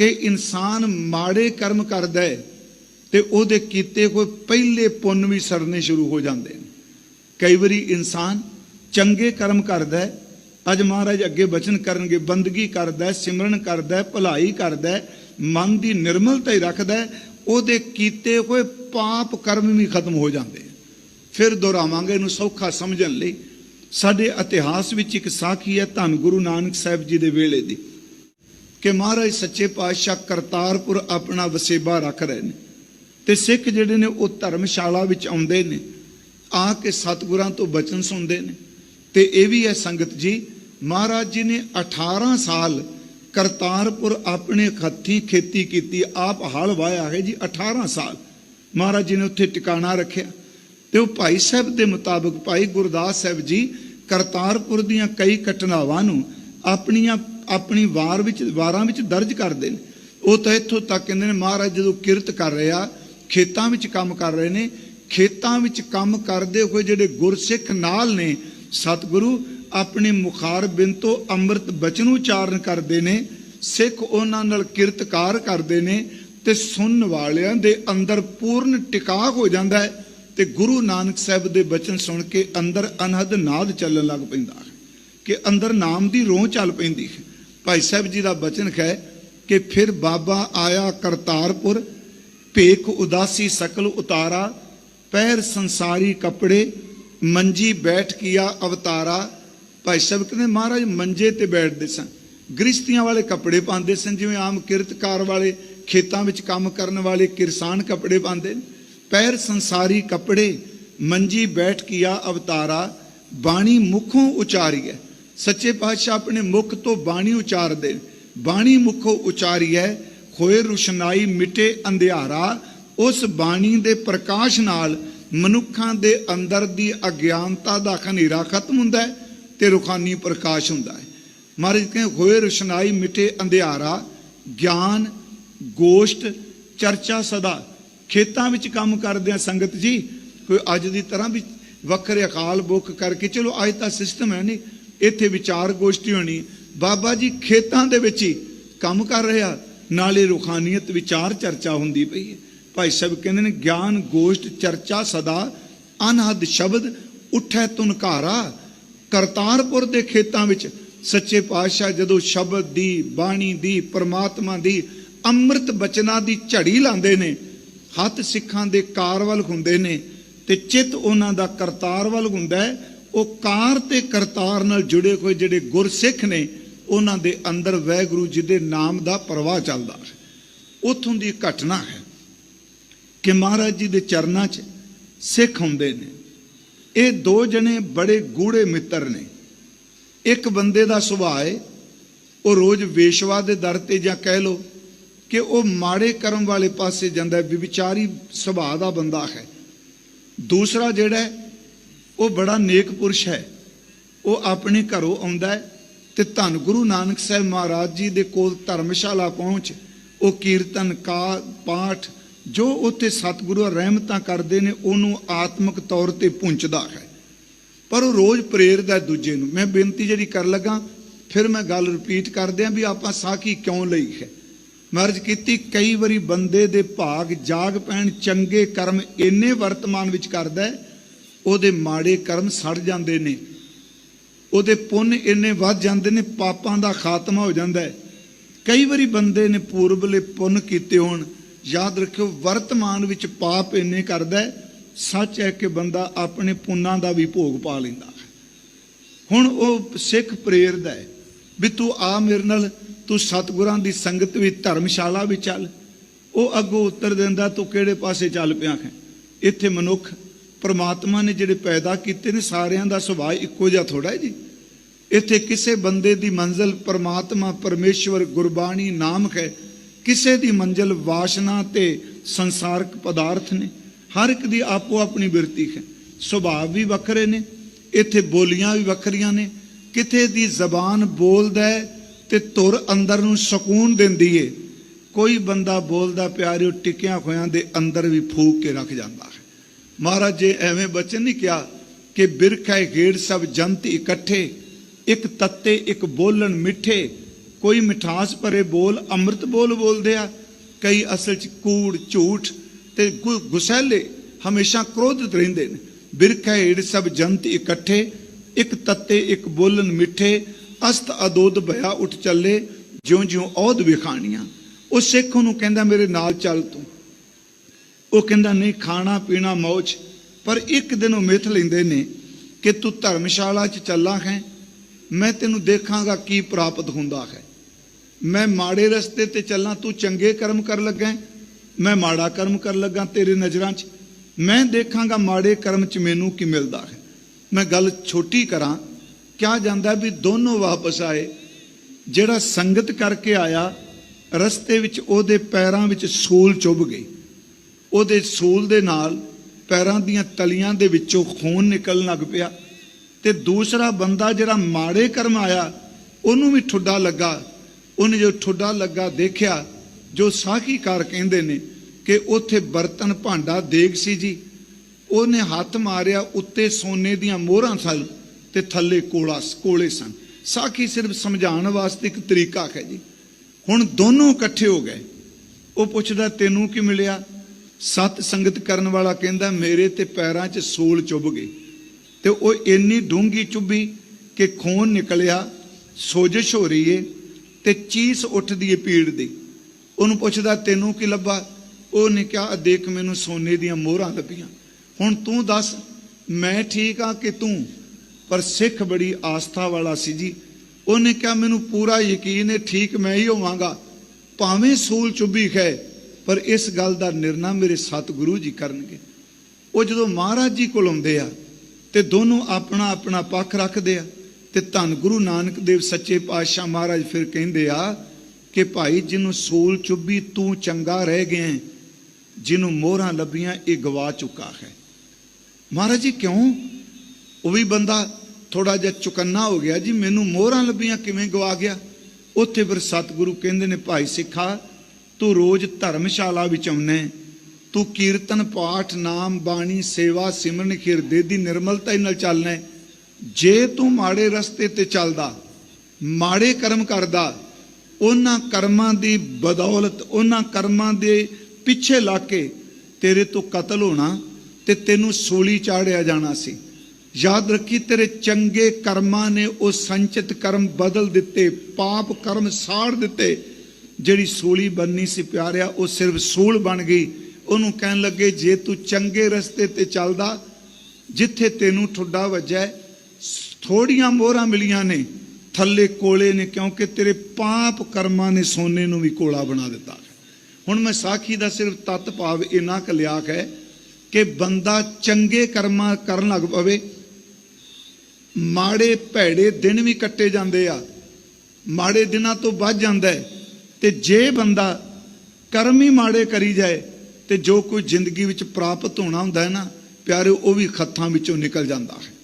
ਕਿ ਇਨਸਾਨ ਮਾੜੇ ਕਰਮ ਕਰਦਾ ਹੈ ਤੇ ਉਹਦੇ ਕੀਤੇ ਕੋਈ ਪਹਿਲੇ ਪੁੰਨ ਵੀ ਸਰਨੇ ਸ਼ੁਰੂ ਹੋ ਜਾਂਦੇ ਨੇ। ਕਈ ਵਾਰੀ ਇਨਸਾਨ ਚੰਗੇ ਕਰਮ ਕਰਦਾ ਹੈ, ਅੱਜ ਮਹਾਰਾਜ ਅੱਗੇ ਬਚਨ ਕਰਨਗੇ, ਬੰਦਗੀ ਕਰਦਾ ਸਿਮਰਨ ਕਰਦਾ ਭਲਾਈ ਕਰਦਾ ਮਨ ਦੀ ਨਿਰਮਲਤਾ ਹੀ ਰੱਖਦਾ ਉਹਦੇ ਕੀਤੇ ਹੋਏ ਪਾਪ ਕਰਮ ਵੀ ਖਤਮ ਹੋ ਜਾਂਦੇ ਫਿਰ ਦੁਹਰਾਵਾਂਗੇ ਇਹਨੂੰ ਸੌਖਾ ਸਮਝਣ ਲਈ। ਸਾਡੇ ਇਤਿਹਾਸ ਵਿੱਚ ਇੱਕ ਸਾਖੀ ਹੈ ਧੰਨ ਗੁਰੂ ਨਾਨਕ ਸਾਹਿਬ ਜੀ ਦੇ ਵੇਲੇ ਦੀ। ਕਿ ਮਹਾਰਾਜ ਸੱਚੇ ਪਾਤਸ਼ਾਹ ਕਰਤਾਰਪੁਰ ਆਪਣਾ ਵਸੇਬਾ ਰੱਖ ਰਹੇ ਨੇ ਤੇ ਸਿੱਖ ਜਿਹੜੇ ਨੇ ਉਹ ਧਰਮਸ਼ਾਲਾ ਵਿੱਚ ਆਉਂਦੇ ਨੇ, ਆ ਕੇ ਸਤਿਗੁਰਾਂ ਤੋਂ ਬਚਨ ਸੁਣਦੇ ਨੇ। ਤੇ ਇਹ ਵੀ ਹੈ ਸੰਗਤ ਜੀ, ਮਹਾਰਾਜ ਜੀ ਨੇ 18 ਸਾਲ ਕਰਤਾਰਪੁਰ ਆਪਣੇ ਹੱਥੀਂ ਖੇਤੀ ਕੀਤੀ, ਆਪ ਹਲ ਵਾਇਆ ਹੈ ਜੀ 18 ਸਾਲ। ਮਹਾਰਾਜ ਜੀ ਨੇ ਉੱਥੇ ਟਿਕਾਣਾ ਰੱਖਿਆ। ਤੇ ਉਹ ਭਾਈ ਸਾਹਿਬ ਦੇ ਮੁਤਾਬਕ ਭਾਈ ਗੁਰਦਾਸ ਸਾਹਿਬ ਜੀ ਕਰਤਾਰਪੁਰ ਦੀਆਂ ਕਈ ਘਟਨਾਵਾਂ ਨੂੰ ਆਪਣੀਆਂ ਆਪਣੀ ਵਾਰ ਵਿੱਚ, ਵਾਰਾਂ ਵਿੱਚ ਦਰਜ ਕਰਦੇ ਨੇ। ਉਹ ਤਾਂ ਇੱਥੋਂ ਤੱਕ ਕਹਿੰਦੇ ਨੇ, ਮਹਾਰਾਜ ਜਦੋਂ ਕਿਰਤ ਕਰ ਰਿਹਾ, ਖੇਤਾਂ ਵਿੱਚ ਕੰਮ ਕਰ ਰਹੇ ਨੇ, ਖੇਤਾਂ ਵਿੱਚ ਕੰਮ ਕਰਦੇ ਹੋਏ ਜਿਹੜੇ ਗੁਰਸਿੱਖ ਨਾਲ ਨੇ, ਸਤਿਗੁਰੂ ਆਪਣੇ ਮੁਖਾਰ ਬਿੰਦ ਤੋਂ ਅੰਮ੍ਰਿਤ ਬਚਨ ਉਚਾਰਨ ਕਰਦੇ ਨੇ, ਸਿੱਖ ਉਹਨਾਂ ਨਾਲ ਕਿਰਤਕਾਰ ਕਰਦੇ ਨੇ ਤੇ ਸੁਣਨ ਵਾਲਿਆਂ ਦੇ ਅੰਦਰ ਪੂਰਨ ਟਿਕਾ ਹੋ ਜਾਂਦਾ ਹੈ ਤੇ ਗੁਰੂ ਨਾਨਕ ਸਾਹਿਬ ਦੇ ਬਚਨ ਸੁਣ ਕੇ ਅੰਦਰ ਅਨਹਦ ਨਾਦ ਚੱਲਣ ਲੱਗ ਪੈਂਦਾ ਹੈ ਕਿ ਅੰਦਰ ਨਾਮ ਦੀ ਰੋਹ ਚੱਲ ਪੈਂਦੀ ਹੈ। ਭਾਈ ਸਾਹਿਬ ਜੀ ਦਾ ਬਚਨ ਹੈ ਕਿ ਫਿਰ ਬਾਬਾ ਆਇਆ ਕਰਤਾਰਪੁਰ, ਭੇਖ ਉਦਾਸੀ ਸਕਲ ਉਤਾਰਾ, ਪੈਰ ਸੰਸਾਰੀ ਕੱਪੜੇ, ਮੰਜੀ ਬੈਠ ਕੀਆ ਅਵਤਾਰਾ। ਭਾਈ ਸਾਹਿਬ ਕਹਿੰਦੇ, ਮਹਾਰਾਜ, ਮੰਜੇ ਤੇ ਬੈਠਦੇ ਸਨ ਗ੍ਰਿਸ਼ਤੀਆਂ ਵਾਲੇ ਕੱਪੜੇ ਪਾਉਂਦੇ ਸਨ, ਜਿਵੇਂ ਆਮ ਕਿਰਤਕਾਰ ਵਾਲੇ ਖੇਤਾਂ ਵਿੱਚ ਕੰਮ ਕਰਨ ਵਾਲੇ ਕਿਰਸਾਨ ਕੱਪੜੇ ਪਾਉਂਦੇ ਨੇ। ਪੈਰ ਸੰਸਾਰੀ ਕੱਪੜੇ, ਮੰਜੀ ਬੈਠ ਕੀਆ ਅਵਤਾਰਾ, ਬਾਣੀ ਮੁਖੋਂ ਉਚਾਰੀ ਹੈ ਸੱਚੇ ਪਾਤਸ਼ਾਹ ਆਪਣੇ ਮੁਖ ਤੋਂ ਬਾਣੀ ਉਚਾਰਦੇ ਬਾਣੀ ਮੁਖੋਂ ਉਚਾਰੀ ਹੈ ਹੋਏ ਰੁਸ਼ਨਾਈ ਮਿਟੇ ਅੰਧਿਆਰਾ। ਉਸ ਬਾਣੀ ਦੇ ਪ੍ਰਕਾਸ਼ ਨਾਲ ਮਨੁੱਖਾਂ ਦੇ ਅੰਦਰ ਦੀ ਅਗਿਆਨਤਾ ਦਾ ਹਨੇਰਾ ਖਤਮ ਹੁੰਦਾ ਹੈ ਤੇ ਰੁਖਾਨੀ ਪ੍ਰਕਾਸ਼ ਹੁੰਦਾ। ਹੈ ਮਹਾਰਾਜ ਕਹਿੰਦੇ ਹੋਏ ਰੁਸ਼ਨਾਈ ਮਿਟੇ ਅੰਧਿਆਰਾ, ਗਿਆਨ, ਗੋਸ਼ਟ, ਚਰਚਾ ਸਦਾ। ਖੇਤਾਂ ਵਿੱਚ ਕੰਮ ਕਰਦੇ ਆ ਸੰਗਤ ਜੀ, ਕੋਈ ਅੱਜ ਦੀ ਤਰ੍ਹਾਂ ਵੀ ਵੱਖਰੇ ਅਕਾਲ ਬੁੱਕ ਕਰਕੇ, ਚਲੋ ਅੱਜ ਤਾਂ ਸਿਸਟਮ ਹੈ ਨਹੀਂ ਇੱਥੇ ਵਿਚਾਰ ਗੋਸ਼ਟੀ ਹੋਣੀ। ਬਾਬਾ ਜੀ ਖੇਤਾਂ ਦੇ ਵਿੱਚ ਹੀ ਕੰਮ ਕਰ ਰਿਹਾ। ਨਾਲੇ ਰੁਖਾਨੀਅਤ ਵਿਚਾਰ ਚਰਚਾ ਹੁੰਦੀ ਪਈ ਹੈ। ਭਾਈ ਸਾਹਿਬ ਕਹਿੰਦੇ ਨੇ, ਗਿਆਨ, ਗੋਸ਼ਟ, ਚਰਚਾ ਸਦਾ, ਅਨਹਦ ਸ਼ਬਦ ਉਠੈ ਤੁਨਕਾਰਾ ਕਰਤਾਰਪੁਰ ਦੇ ਖੇਤਾਂ ਵਿੱਚ ਸੱਚੇ ਪਾਤਸ਼ਾਹ ਜਦੋਂ ਸ਼ਬਦ ਦੀ, ਬਾਣੀ ਦੀ, ਪਰਮਾਤਮਾ ਦੀ, ਅੰਮ੍ਰਿਤ ਬਚਨਾਂ ਦੀ ਝੜੀ ਲਾਉਂਦੇ ਨੇ, ਹੱਥ ਸਿੱਖਾਂ ਦੇ ਕਾਰ ਵੱਲ ਹੁੰਦੇ ਨੇ ਤੇ ਚਿੱਤ ਉਹਨਾਂ ਦਾ ਕਰਤਾਰ ਵੱਲ ਹੁੰਦਾ ਹੈ ਉਹ ਕਾਰ ਤੇ ਕਰਤਾਰ ਨਾਲ ਜੁੜੇ ਹੋਏ ਜਿਹੜੇ ਗੁਰਸਿੱਖ ਨੇ, ਉਹਨਾਂ ਦੇ ਅੰਦਰ ਵੈਗੁਰੂ ਜੀ ਦੇ ਨਾਮ ਦਾ ਪ੍ਰਵਾਹ ਚੱਲਦਾ ਹੈ। ਉਥੋਂ ਦੀ ਘਟਨਾ ਹੈ ਕਿ ਮਹਾਰਾਜ ਜੀ ਦੇ ਚਰਨਾਂ 'ਚ ਸਿੱਖ ਹੁੰਦੇ ਨੇ। ਇਹ ਦੋ ਜਣੇ ਬੜੇ ਗੂੜੇ ਮਿੱਤਰ ਨੇ। ਇੱਕ ਬੰਦੇ ਦਾ ਸੁਭਾਅ ਹੈ ਉਹ ਰੋਜ਼ ਵੇਸ਼ਵਾ ਦੇ ਦਰ ਤੇ ਜਾਂ ਕਹਿ ਲੋ ਕਿ ਉਹ ਮਾੜੇ ਕਰਮ ਵਾਲੇ ਪਾਸੇ ਜਾਂਦਾ ਹੈ ਵਿਚਾਰੀ ਸੁਭਾਅ ਦਾ ਬੰਦਾ ਹੈ। ਦੂਸਰਾ ਜਿਹੜਾ ਉਹ ਬੜਾ ਨੇਕ ਪੁਰਸ਼ ਹੈ। ਉਹ ਆਪਣੇ ਘਰੋਂ ਆਉਂਦਾ ਹੈ ਤੇ ਧੰਨ ਗੁਰੂ ਨਾਨਕ ਸਾਹਿਬ ਮਹਾਰਾਜ ਜੀ ਦੇ ਕੋਲ ਧਰਮਸ਼ਾਲਾ ਪਹੁੰਚ, ਉਹ ਕੀਰਤਨ ਕਾ ਪਾਠ ਜੋ ਉੱਥੇ ਸਤਿਗੁਰੂ ਰਹਿਮਤਾਂ ਕਰਦੇ ਨੇ, ਉਹਨੂੰ ਆਤਮਿਕ ਤੌਰ ਤੇ ਪੁੰਚਦਾ ਹੈ। ਪਰ ਉਹ ਰੋਜ਼ ਪ੍ਰੇਰਦਾ ਦੂਜੇ ਨੂੰ। ਮੈਂ ਬੇਨਤੀ ਜਿਹੜੀ ਕਰਨ ਲੱਗਾ, ਫਿਰ ਮੈਂ ਗੱਲ ਰਿਪੀਟ ਕਰਦੇ ਆਂ ਵੀ ਆਪਾਂ ਸਾਖੀ ਕਿਉਂ ਲਈ ਹੈ। ਮਰਜ ਕੀਤੀ, ਕਈ ਵਾਰੀ ਬੰਦੇ ਦੇ ਭਾਗ ਜਾਗ ਪੈਣ, ਚੰਗੇ ਕਰਮ ਇੰਨੇ ਵਰਤਮਾਨ ਵਿੱਚ ਕਰਦਾ ਹੈ ਉਹਦੇ ਮਾੜੇ ਕਰਮ ਸੜ ਜਾਂਦੇ ਨੇ। ਉਹਦੇ ਪੁੰਨ ਇੰਨੇ ਵੱਧ ਜਾਂਦੇ ਨੇ, ਪਾਪਾਂ ਦਾ ਖਾਤਮਾ ਹੋ ਜਾਂਦਾ ਹੈ। ਕਈ ਵਾਰੀ ਬੰਦੇ ਨੇ ਪੂਰਬਲੇ ਪੁੰਨ ਕੀਤੇ ਹੋਣ, ਯਾਦ ਰੱਖਿਓ ਵਰਤਮਾਨ ਵਿੱਚ ਪਾਪ ਇੰਨੇ ਕਰਦਾ ਸੱਚ ਹੈ ਕਿ ਬੰਦਾ ਆਪਣੇ ਪੁੰਨਾਂ ਦਾ ਵੀ ਭੋਗ ਪਾ ਲੈਂਦਾ ਹੈ। ਹੁਣ ਉਹ ਸਿੱਖ ਪ੍ਰੇਰਦਾ ਹੈ ਵੀ ਤੂੰ ਆ ਮੇਰੇ ਨਾਲ, ਤੂੰ ਸਤਿਗੁਰਾਂ ਦੀ ਸੰਗਤ ਵੀ ਧਰਮਸ਼ਾਲਾ ਵੀ ਚੱਲ। ਉਹ ਅੱਗੋਂ ਉੱਤਰ ਦਿੰਦਾ, ਤੂੰ ਕਿਹੜੇ ਪਾਸੇ ਚੱਲ ਪਿਆ ਹੈ? ਇੱਥੇ ਮਨੁੱਖ ਪ੍ਰਮਾਤਮਾ ਨੇ ਜਿਹੜੇ ਪੈਦਾ ਕੀਤੇ ਨੇ, ਸਾਰਿਆਂ ਦਾ ਸੁਭਾਅ ਇੱਕੋ ਜਿਹਾ ਥੋੜਾ ਹੈ ਜੀ। ਇੱਥੇ ਕਿਸੇ ਬੰਦੇ ਦੀ ਮੰਜ਼ਲ ਪ੍ਰਮਾਤਮਾ, ਪਰਮੇਸ਼ਵਰ, ਗੁਰਬਾਣੀ, ਨਾਮਕ ਹੈ। ਕਿਸੇ ਦੀ ਮੰਜ਼ਲ ਵਾਸ਼ਨਾ ਤੇ ਸੰਸਾਰਕ ਪਦਾਰਥ ਨੇ। ਹਰ ਇੱਕ ਦੀ ਆਪੋ ਆਪਣੀ ਬਿਰਤੀ ਹੈ। ਸੁਭਾਅ ਵੀ ਵੱਖਰੇ ਨੇ। ਇੱਥੇ ਬੋਲੀਆਂ ਵੀ ਵੱਖਰੀਆਂ ਨੇ। ਕਿਤੇ ਦੀ ਜ਼ਬਾਨ ਬੋਲਦਾ ਹੈ ਤੇ ਧੁਰ ਅੰਦਰ ਨੂੰ ਸਕੂਨ ਦਿੰਦੀ ਏ। ਕੋਈ ਬੰਦਾ ਬੋਲਦਾ ਪਿਆਰਿਓ, ਟਿਕਿਆਂ ਹੋਇਆਂ ਦੇ ਅੰਦਰ ਵੀ ਫੂਕ ਕੇ ਰੱਖ ਜਾਂਦਾ। ਮਹਾਰਾਜ ਜੀ ਐਵੇਂ ਬਚਨ ਨਹੀਂ ਕਿਹਾ ਕਿ ਬਿਰਖੈ ਗੇੜ ਸਭ ਜੰਤ ਇਕੱਠੇ, ਇੱਕ ਤੱਤੇ ਇੱਕ ਬੋਲਣ ਮਿੱਠੇ, ਕੋਈ ਮਿਠਾਸ ਭਰੇ ਬੋਲ ਅੰਮ੍ਰਿਤ ਬੋਲ ਬੋਲਦੇ ਆ, ਕਈ ਅਸਲ ਚ ਕੂੜ, ਝੂਠ ਤੇ ਗੁ- ਗੁਸੈਲੇ ਹਮੇਸ਼ਾ ਕ੍ਰੋਧਿਤ ਰਹਿੰਦੇ ਨੇ। ਬਿਰਖੈ ਏੜ ਸਭ ਜੰਤ ਇਕੱਠੇ, ਇੱਕ ਤੱਤੇ ਇੱਕ ਬੋਲਨ ਮਿੱਠੇ, ਅਸਤ ਅਦੋਦ ਭਇਆ ਉੱਠ ਚੱਲੇ ਜਿਉਂ ਜਿਉਂ ਔਦ ਵਿਖਾਣੀਆਂ। ਉਹ ਸਿੱਖ ਨੂੰ ਕਹਿੰਦਾ, ਮੇਰੇ ਨਾਲ ਚੱਲ ਤੂੰ। ਉਹ ਕਹਿੰਦਾ, ਨਹੀਂ, ਖਾਣਾ, ਪੀਣਾ ਮੌਜ, ਪਰ ਇੱਕ ਦਿਨ ਉਹ ਮਿੱਥ ਲੈਂਦੇ ਨੇ ਕਿ ਤੂੰ ਧਰਮਸ਼ਾਲਾ 'ਚ ਚੱਲਾ ਹੈ। ਮੈਂ ਤੈਨੂੰ ਦੇਖਾਂਗਾ ਕੀ ਪ੍ਰਾਪਤ ਹੁੰਦਾ ਹੈ। ਮੈਂ ਮਾੜੇ ਰਸਤੇ ਤੇ ਚੱਲਾਂ, ਤੂੰ ਚੰਗੇ ਕਰਮ ਕਰ ਲੱਗਾ। ਮੈਂ ਮਾੜਾ ਕਰਮ ਕਰ ਲੱਗਾ ਤੇਰੇ ਨਜ਼ਰਾਂ 'ਚ। ਮੈਂ ਦੇਖਾਂਗਾ ਮਾੜੇ ਕਰਮ 'ਚ ਮੈਨੂੰ ਕੀ ਮਿਲਦਾ ਹੈ। ਮੈਂ ਗੱਲ ਛੋਟੀ ਕਰਾਂ, ਕਿਹਾ ਜਾਂਦਾ ਵੀ ਦੋਨੋਂ ਵਾਪਸ ਆਏ। ਜਿਹੜਾ ਸੰਗਤ ਕਰਕੇ ਆਇਆ, ਰਸਤੇ ਵਿੱਚ ਉਹਦੇ ਪੈਰਾਂ ਵਿੱਚ ਸੂਲ ਚੁੱਭ ਗਈ। ਉਹਦੇ ਸੂਲ ਦੇ ਨਾਲ ਪੈਰਾਂ ਦੀਆਂ ਤਲੀਆਂ ਦੇ ਵਿੱਚੋਂ ਖੂਨ ਨਿਕਲਣ ਲੱਗ ਪਿਆ ਤੇ ਦੂਸਰਾ ਬੰਦਾ ਜਿਹੜਾ ਮਾੜੇ ਕਰਮ ਆਇਆ, ਉਹਨੂੰ ਵੀ ਠੁੱਡਾ ਲੱਗਾ। ਉਹਨੇ ਜੋ ਠੁੱਡਾ ਲੱਗਾ ਦੇਖਿਆ, ਜੋ ਸਾਖੀਕਾਰ ਕਹਿੰਦੇ ਨੇ ਕਿ ਉੱਥੇ ਬਰਤਨ ਭਾਂਡਾ ਦੇਗ ਸੀ ਜੀ, ਉਹਨੇ ਹੱਥ ਮਾਰਿਆ, ਉੱਤੇ ਸੋਨੇ ਦੀਆਂ ਮੋਹਰਾਂ ਸਨ ਤੇ ਥੱਲੇ ਕੋਲਾ ਕੋਲੇ ਸਨ। ਸਾਖੀ ਸਿਰਫ ਸਮਝਾਉਣ ਵਾਸਤੇ ਇੱਕ ਤਰੀਕਾ ਹੈ ਜੀ। ਹੁਣ ਦੋਨੋਂ ਇਕੱਠੇ ਹੋ ਗਏ। ਉਹ ਪੁੱਛਦਾ, ਤੈਨੂੰ ਕੀ ਮਿਲਿਆ? ਸਤ ਸੰਗਤ ਕਰਨ ਵਾਲਾ ਕਹਿੰਦਾ, ਮੇਰੇ ਤੇ ਪੈਰਾਂ 'ਚ ਸੂਲ ਚੁੱਭ ਗਈ। ਤੇ ਉਹ ਇੰਨੀ ਡੂੰਗੀ ਚੁੱਭੀ ਕਿ ਖੂਨ ਨਿਕਲਿਆ, ਸੋਜਿਸ਼ ਹੋ ਰਹੀ ਏ ਤੇ ਚੀਸ ਉੱਠਦੀ ਏ ਪੀੜ ਦੀ। ਉਹਨੂੰ ਪੁੱਛਦਾ, ਤੈਨੂੰ ਕੀ ਲੱਭਾ? ਉਹਨੇ ਕਿਹਾ, "ਆਹ ਦੇਖ ਮੈਨੂੰ ਸੋਨੇ ਦੀਆਂ ਮੋਹਰਾਂ ਲੱਭੀਆਂ। ਹੁਣ ਤੂੰ ਦੱਸ, ਮੈਂ ਠੀਕ ਆ ਕਿ ਤੂੰ? ਪਰ ਸਿੱਖ ਬੜੀ ਆਸਥਾ ਵਾਲਾ ਸੀ ਜੀ। ਉਹਨੇ ਕਿਹਾ, ਮੈਨੂੰ ਪੂਰਾ ਯਕੀਨ ਹੈ ਠੀਕ ਮੈਂ ਹੀ ਹੋਵਾਂਗਾ। ਭਾਵੇਂ ਸੂਲ ਚੁੱਭੀ ਖੈ ਪਰ ਇਸ ਗੱਲ ਦਾ ਨਿਰਣਾ ਮੇਰੇ ਸਤਿਗੁਰੂ ਜੀ ਕਰਨਗੇ। ਉਹ ਜਦੋਂ ਮਹਾਰਾਜ ਜੀ ਕੋਲ ਆਉਂਦੇ ਆ, ਤੇ ਦੋਨੋਂ ਆਪਣਾ ਆਪਣਾ ਪੱਖ ਰੱਖਦੇ ਆ, ਤੇ ਧੰਨ ਗੁਰੂ ਨਾਨਕ ਦੇਵ ਸੱਚੇ ਪਾਤਸ਼ਾਹ ਮਹਾਰਾਜ ਫਿਰ ਕਹਿੰਦੇ ਆ ਕਿ ਭਾਈ ਜਿਹਨੂੰ ਸੂਲ ਚੁੱਭੀ ਤੂੰ ਚੰਗਾ ਰਹਿ ਗਿਆ ਜਿਹਨੂੰ ਮੋਹਰਾਂ ਲੱਭੀਆਂ ਇਹ ਗਵਾ ਚੁੱਕਾ ਹੈ। ਮਹਾਰਾਜ ਜੀ ਕਿਉਂ? ਉਹ ਵੀ ਬੰਦਾ ਥੋੜਾ ਜਿਹਾ ਚੁਕੰਨਾ ਹੋ ਗਿਆ, ਜੀ ਮੈਨੂੰ ਮੋਹਰਾਂ ਲੱਭੀਆਂ ਕਿਵੇਂ ਗਵਾ ਗਿਆ? ਉੱਥੇ ਫਿਰ ਸਤਿਗੁਰੂ ਕਹਿੰਦੇ ਨੇ, ਭਾਈ ਸਿੱਖਾ ਤੂੰ ਰੋਜ਼ ਧਰਮਸ਼ਾਲਾ ਵਿੱਚ ਆਉਣਾ ਤੂੰ ਕੀਰਤਨ ਪਾਠ, ਨਾਮ, ਬਾਣੀ, ਸੇਵਾ, ਸਿਮਰਨ ਖਿਰਦੇ ਦੀ ਨਿਰਮਲਤਾ ਨਾਲ ਚੱਲਣਾ ਜੇ ਤੂੰ ਮਾੜੇ ਰਸਤੇ ਤੇ ਚੱਲਦਾ, ਮਾੜੇ ਕਰਮ ਕਰਦਾ, ਉਹਨਾਂ ਕਰਮਾਂ ਦੀ ਬਦੌਲਤ, ਉਹਨਾਂ ਕਰਮਾਂ ਦੇ ਪਿੱਛੇ ਲੱਗ ਕੇ ਤੇਰੇ ਤੋਂ ਕਤਲ ਹੋਣਾ ਤੇ ਤੈਨੂੰ ਸੂਲੀ ਚਾੜਿਆ ਜਾਣਾ ਸੀ। ਯਾਦ ਰੱਖੀ, ਤੇਰੇ ਚੰਗੇ ਕਰਮਾਂ ਨੇ ਉਹ ਸੰਚਿਤ ਕਰਮ ਬਦਲ ਦਿੱਤੇ, ਪਾਪ ਕਰਮ ਸਾੜ ਦਿੱਤੇ। ਜਿਹੜੀ ਸੂਲੀ ਬੰਨੀ ਸੀ ਪਿਆਰਿਆ ਉਹ ਸਿਰਫ ਸੂਲ ਬਣ ਗਈ। ਉਹਨੂੰ ਕਹਿਣ ਲੱਗੇ ਜੇ ਤੂੰ ਚੰਗੇ ਰਸਤੇ ਤੇ ਚੱਲਦਾ ਜਿੱਥੇ ਤੈਨੂੰ ਠੁੱਡਾ ਵੱਜਾ ਹੈ, ਥੋੜੀਆਂ ਮੋਹਰਾਂ ਮਿਲੀਆਂ ਨੇ ਥੱਲੇ ਕੋਲੇ ਨੇ ਕਿਉਂਕਿ ਤੇਰੇ ਪਾਪ ਕਰਮਾਂ ਨੇ ਸੋਨੇ ਨੂੰ ਵੀ ਕੋਲਾ ਬਣਾ ਦਿੱਤਾ। ਹੁਣ ਮੈਂ ਸਾਖੀ ਦਾ ਸਿਰਫ ਤਤ ਭਾਵ ਇਨਾ ਕੁ ਲਿਆ ਹੈ ਕਿ ਬੰਦਾ ਚੰਗੇ ਕਰਮਾਂ ਕਰਨ ਲੱਗ ਪਵੇ ਮਾੜੇ ਭੈੜੇ ਦਿਨ ਵੀ ਕੱਟੇ ਜਾਂਦੇ ਆ ਮਾੜੇ ਦਿਨਾਂ ਤੋਂ ਵੱਧ ਜਾਂਦਾ ਹੈ। ਤੇ ਜੇ ਬੰਦਾ ਕਰਮ ਹੀ ਮਾੜੇ ਕਰੀ ਜਾਏ ਤੇ ਜੋ ਕੋਈ ਜ਼ਿੰਦਗੀ ਵਿੱਚ ਪ੍ਰਾਪਤ ਹੋਣਾ ਹੁੰਦਾ ਹੈ ਨਾ ਪਿਆਰੇ ਉਹ ਵੀ ਖੱਥਾਂ ਵਿੱਚੋਂ ਨਿਕਲ ਜਾਂਦਾ ਹੈ।